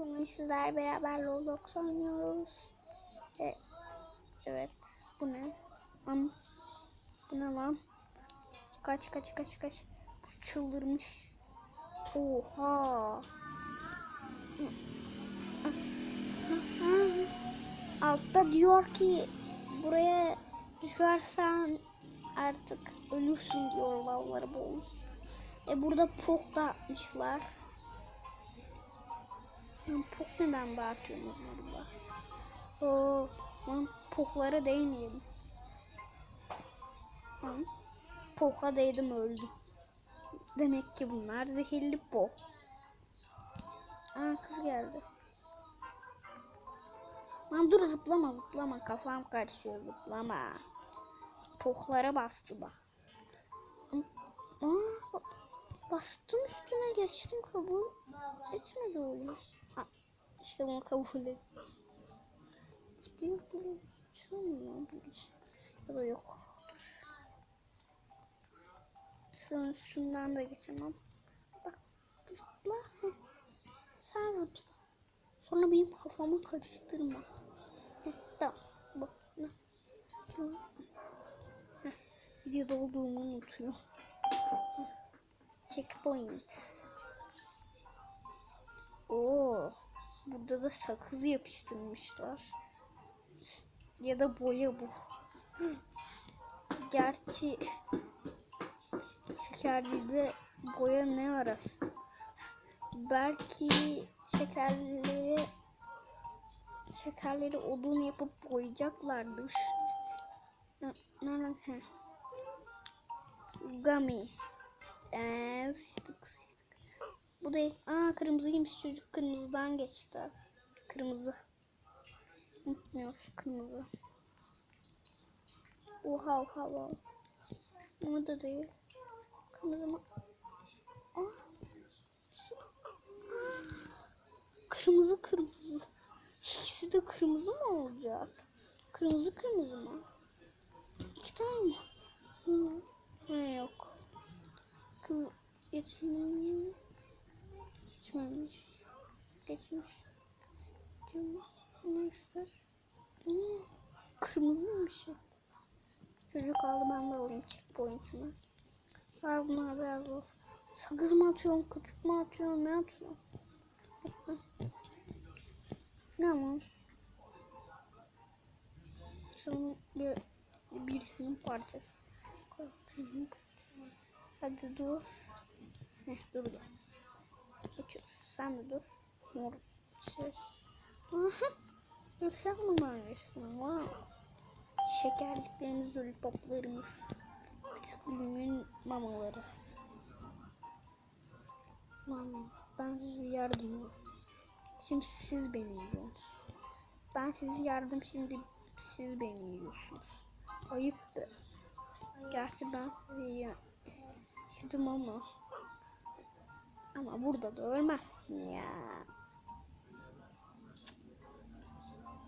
Bugün sizler beraber Roblox oynuyoruz. E, evet. Bu ne? Lan. Bu ne lan? Kaç kaç kaç kaç. Çıldırmış. Oha. Altta diyor ki buraya düşersen artık ölürsün diyor lavları boğulursun. E burada pok. Lan pok neden dağıtıyorsunuz burada? Oo, lan poklara değmeyelim. Lan poka değdim öldüm. Demek ki bunlar zehirli pok. Aa kız geldi. Lan dur zıplama zıplama kafam karışıyor zıplama. Poklara bastı bak. Aa, bastım üstüne geçtim kabul etmedi oyun. İşte bunu kabul et. Zıplayıp zıplayıp çalmıyor bunu. Ya da yok. Şunun üstünden de geçemem. Bak zıpla. Sen zıpla. Sonra benim kafamı karıştırma. Heh, tamam. Şu. Heh, Videoda olduğumu unutuyor. Checkpoint. Oo. Burada da sakız yapıştırmışlar. Ya da boya bu. Gerçi şekercide boya ne arası? Belki şekerleri şekerleri odun yapıp boyayacaklardır. Gummy. Ee, sıçtık sıçtık. Bu değil. Aa kırmızıymış çocuk kırmızıdan geçti. Kırmızı. Unutmuyoruz kırmızı. Oha oha oha. Ama da değil. Kırmızı mı? Aa. Kırmızı kırmızı. İkisi de kırmızı mı olacak? Kırmızı kırmızı mı? İki tane mi? Hı. Ha, yok. Kız geçmemiş. Geçmemiş. Geçmiş. Geçmiş. Ne ister? Hı, Kırmızıymış ya. Çocuk aldı ben de alayım checkpoint'imi. Ver bunlar biraz olsun. Sakız mı atıyorsun, köpük mü atıyorsun, ne atıyorsun? Ama? Sanırım bir, birisinin parçası. Hadi dur. Heh durdu. Geçiyoruz. Sen de dur. Mor şey. Aha. Mı vermişsin? Wow. Şekerciklerimiz, lollipoplarımız. Küçüklüğümün mamaları. Mama, ben sizi yardım Şimdi siz beni yiyorsunuz. Ben sizi yardım şimdi siz beni yiyorsunuz. Ayıptı. Gerçi ben sizi yedim ama. Ama burada da ölmezsin ya.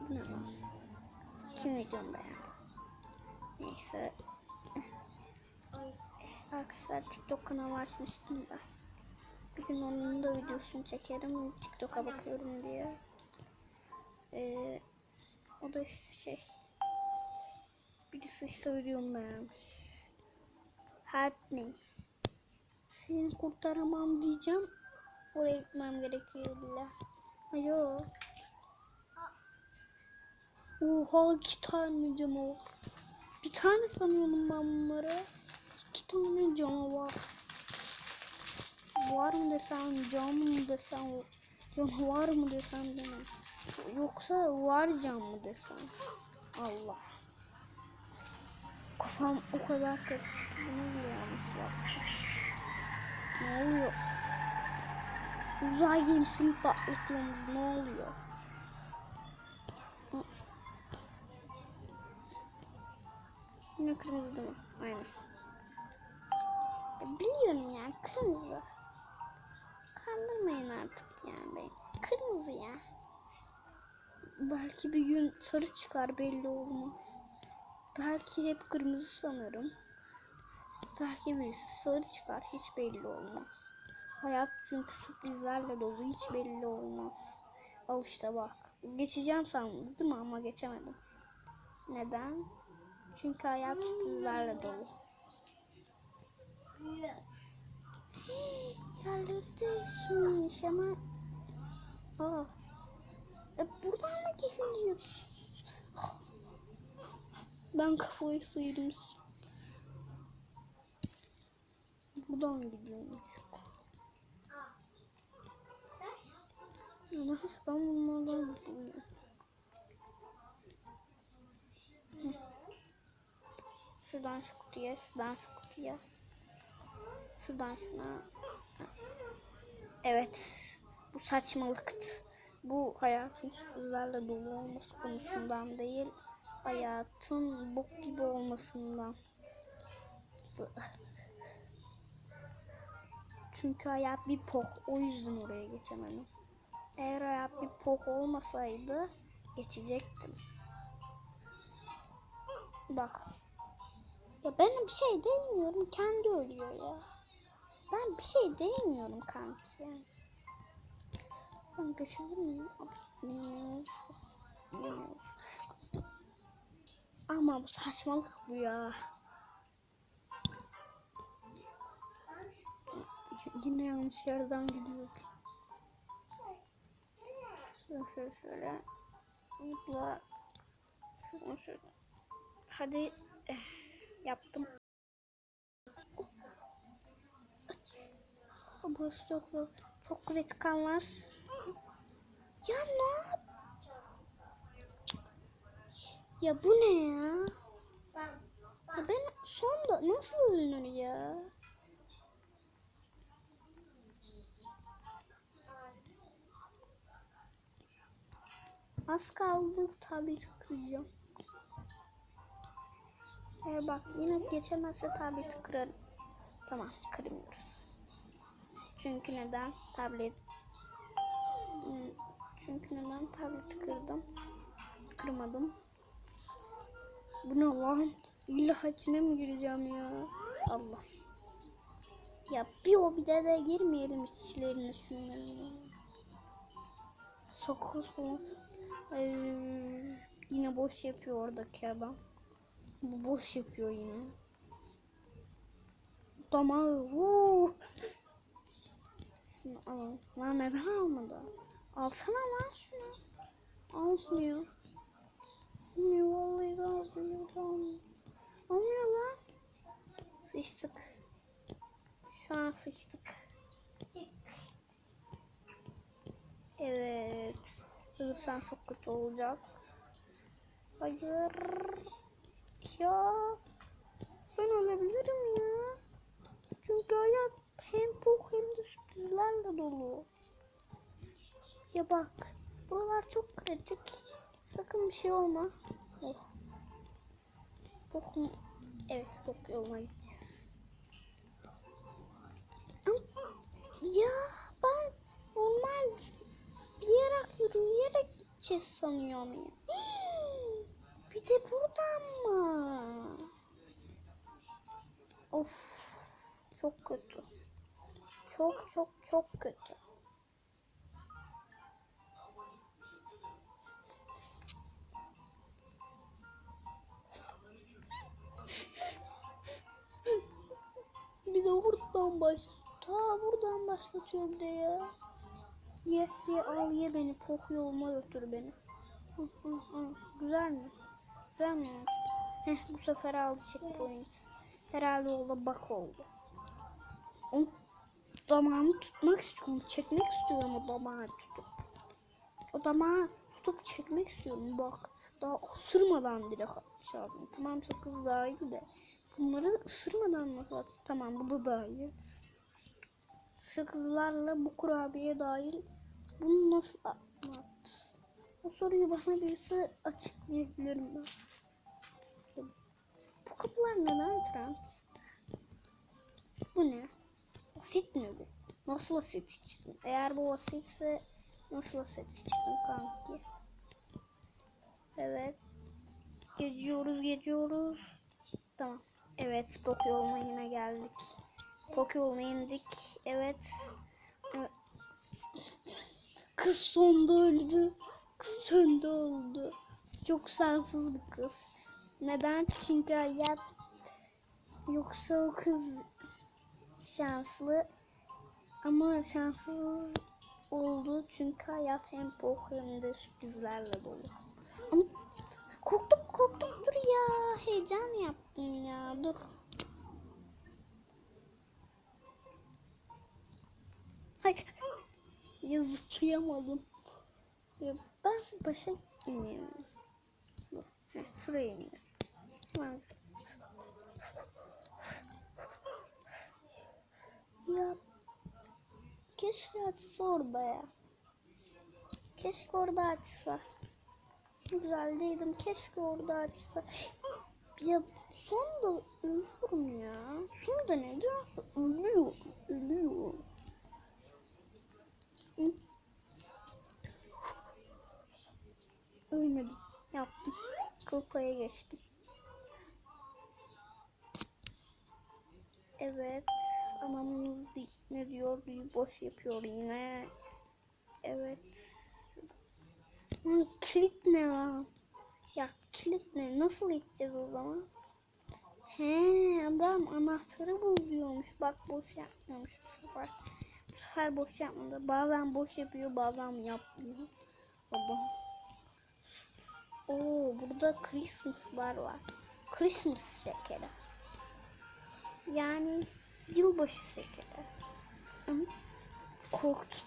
Bu ne lan? Kim videomu beğendi? Neyse. Arkadaşlar TikTok kanalı açmıştım da. Bir gün onun da videosunu çekerim. TikTok'a bakıyorum diye. Ee, o da işte şey. Birisi işte videomu beğenmiş. Help me. Seni kurtaramam diyeceğim. Oraya gitmem gerekiyor illa. Ayo. Oha iki tane canavar. Bir tane sanıyorum ben bunları. İki tane canavar. Var mı desem, can mı desem, canavar mı desem demem. Yoksa var can mı desem. Allah. Kafam o kadar ki bunu yanlış yaptım. Ne oluyor? Uzay gemisini patlatıyoruz. Ne oluyor? Yine kırmızı değil mi? Aynen. Biliyorum ya kırmızı. Kandırmayın artık yani beni. Kırmızı ya. Belki bir gün sarı çıkar belli olmaz. Belki hep kırmızı sanırım. Belki birisi sarı çıkar hiç belli olmaz. Hayat çünkü sürprizlerle dolu hiç belli olmaz. Al işte bak. Geçeceğim sandım ama geçemedim. Neden? Çünkü hayat sürprizlerle dolu. Yerleri değişmiş ama... Aa. E buradan mı geçiliyor? Ben kafayı sıyırdım. Buradan gidiyormuş. Neyse ben bunlardan gidiyorum. Şuradan şu kutuya, şuradan şu kutuya. Şuradan şuna. Evet. Bu saçmalıktı. Bu hayatın sürprizlerle dolu olması konusundan değil. Hayatın bok gibi olmasından. Çünkü hayat bir poh. O yüzden oraya geçemedim. Eğer hayat bir poh olmasaydı geçecektim. Bak. Ya ben bir şey değmiyorum. Kendi ölüyor ya. Ben bir şey değmiyorum kanki. Yani. Ben geçebilir. Ama bu saçmalık bu ya. Yine yanlış yerden gidiyor. Şöyle şöyle şöyle. Zıpla. Şuradan şöyle. Hadi. Eh, yaptım. Burası çok zor. Çok kritik anlar. Ya ne? Ya bu ne ya? Ya ben sonda nasıl ölünür ya? Az kaldı tabii kıracağım. Eğer bak yine geçemezse tabii kırarım. Tamam kırmıyoruz. Çünkü neden? Tablet Hmm, çünkü neden tableti kırdım? Kırmadım. Bu ne lan? İlla içine mi gireceğim ya? Allah. Ya bir o bir de de girmeyelim içlerine şunları. Sakız. Ay, yine boş yapıyor oradaki adam. Bu boş yapıyor yine. Damağı. Uuu. Şunu alalım. Lan neden almadı? Alsana lan şunu. Almıyor. Almıyor vallahi de almıyor. Almıyor. Almıyor lan. Sıçtık. Şu an sıçtık. Evet. Ölürsem çok kötü olacak. Hayır. Ya. Ben ölebilirim ya. Çünkü hayat hem bu hem de sürprizlerle dolu. Ya bak. Buralar çok kritik. Sakın bir şey olma. Oh. Bok mu? Evet bok yoluna gideceğiz. Ya ben normal zıplayarak yürüyerek gideceğiz sanıyorum ya. Bir de buradan mı? Of. Çok kötü. Çok çok çok kötü. Bir de buradan baş. Ta buradan başlatıyor bir de ya. Ye ye al ye beni. Poh yoluma götür beni. Güzel mi? Güzel mi? Heh bu sefer aldı checkpoint. Herhalde oldu bak oldu. O damağını tutmak istiyorum. Çekmek istiyorum o damağı tutup. O damağı tutup çekmek istiyorum. Bak daha ısırmadan bile kalkmış ağzım. Tamam sakız dahil de. Bunları ısırmadan at? Tamam bu da dahil. Sakızlarla bu kurabiye dahil. Bunu nasıl atmat? O soruyu bana birisi açıklayabilir mi? Bu kapılar neden trans? Bu ne? Asit mi bu? Nasıl asit içtin? Eğer bu asitse nasıl asit içtin kanki? Evet. Geçiyoruz geçiyoruz. Tamam. Evet Poke yoluna yine geldik. Poke indik. Evet. Kız sonda öldü. Kız sonda öldü. Çok şanssız bir kız. Neden? Çünkü hayat yoksa o kız şanslı ama şanssız oldu çünkü hayat hem bok hem de sürprizlerle dolu. Ama korktum korktum dur ya heyecan yaptım ya dur. Hayır. Ya. Ya ben başa ineyim. Heh, şuraya ineyim. Ya keşke açsa orada ya. Keşke orada açsa. Ne Güzel değilim. Keşke orada açsa. Ya sonunda ölüyorum ya. Sonunda nedir? Ölüyorum. Ölüyorum. Ölmedim. Yaptım. Kıl paya geçtim. Evet. Anamız ne diyor? Büyük boş yapıyor yine. Evet. Hı, kilit ne lan? Ya kilit ne? Nasıl gideceğiz o zaman? He adam anahtarı bozuyormuş. Bak boş yapmıyormuş bu sefer. Bu sefer boş yapmadı. Bazen boş yapıyor bazen yapmıyor. Adam. Oo burada Christmas'lar var. Christmas şekeri. Yani yılbaşı şekeri. Hı? Korktum.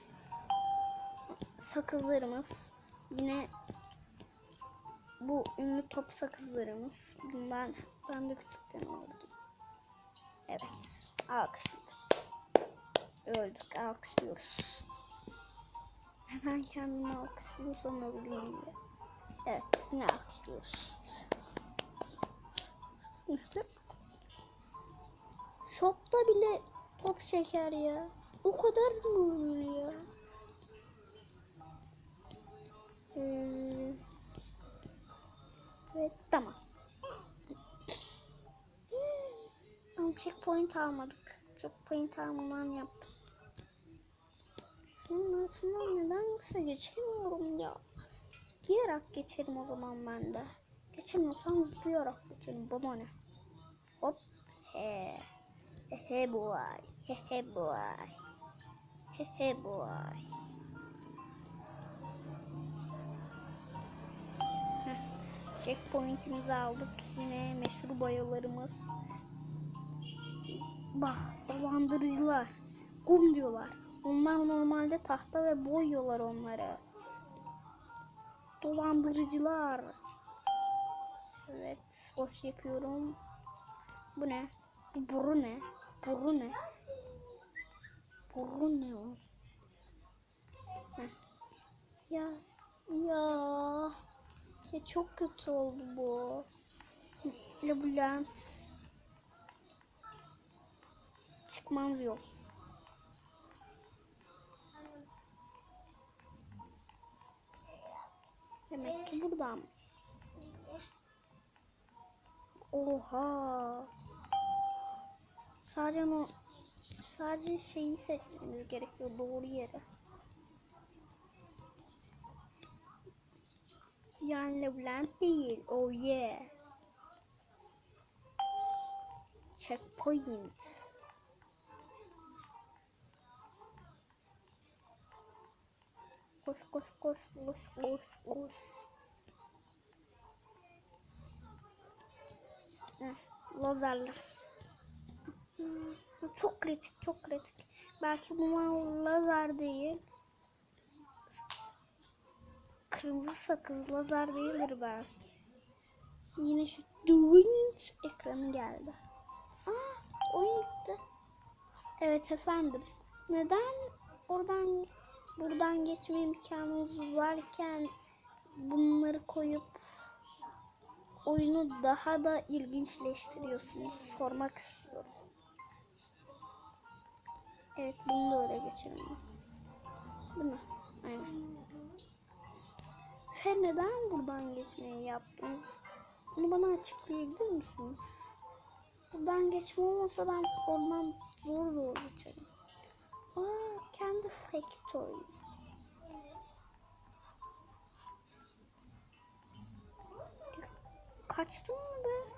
Sakızlarımız. Yine bu ünlü top sakızlarımız. Bundan ben de küçükken alırdım. Evet. Alkışlıyoruz. Öldük. Alkışlıyoruz. Neden kendimi alkışlıyorsam öleyim diye. Evet. Yine alkışlıyoruz. Shop'ta bile top şeker ya. O kadar mı olur ya? Ee, evet tamam. Ama checkpoint almadık. Checkpoint almadan yaptım. Senin arasından neden yoksa geçemiyorum ya. Zıplayarak geçerim o zaman ben de. Geçemiyorsam zıplayarak geçerim. Bana ne? Hop. He. He he boy. He he boy. He he boy. Checkpoint'imizi aldık. Yine meşhur boyalarımız. Bak dolandırıcılar. Kum diyorlar. Onlar normalde tahta ve boyuyorlar onları. Dolandırıcılar. Evet boş yapıyorum. Bu ne? Bu boru ne? Boru ne? Boru ne o? Ya ya ya çok kötü oldu bu. Labirent. Çıkmam yok. Demek ki buradanmış. Oha. Sadece o sadece şeyi seçmemiz gerekiyor doğru yere. Yani labirent değil. Oh yeah. Checkpoint. Koş koş koş koş koş koş. Heh, lazerler. Bu çok kritik çok kritik. Belki bunlar lazer değil. Kırmızı sakız lazer değildir belki. Yine şu Dwint ekranı geldi. Aa, oyun gitti. Evet efendim. Neden oradan buradan geçme imkanımız varken bunları koyup oyunu daha da ilginçleştiriyorsunuz. Sormak istiyorum. Evet bunu da öyle geçelim. Değil mi? Aynen. Sen neden buradan geçmeyi yaptınız? Bunu bana açıklayabilir misiniz? Buradan geçme olmasa ben oradan zor zor geçerim. Aa, kendi factory. Kaçtım mı be?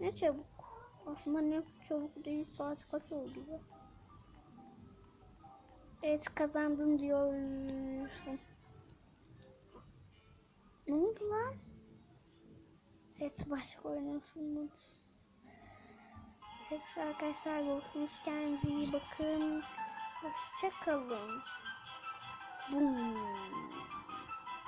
Ne çabuk. Aslında ne çabuk değil saat kaç oldu ya? Evet kazandın diyor. Ne oldu lan? Evet başka oynasınız. Evet arkadaşlar görüşürüz. Kendinize iyi bakın. Hoşçakalın. Boom.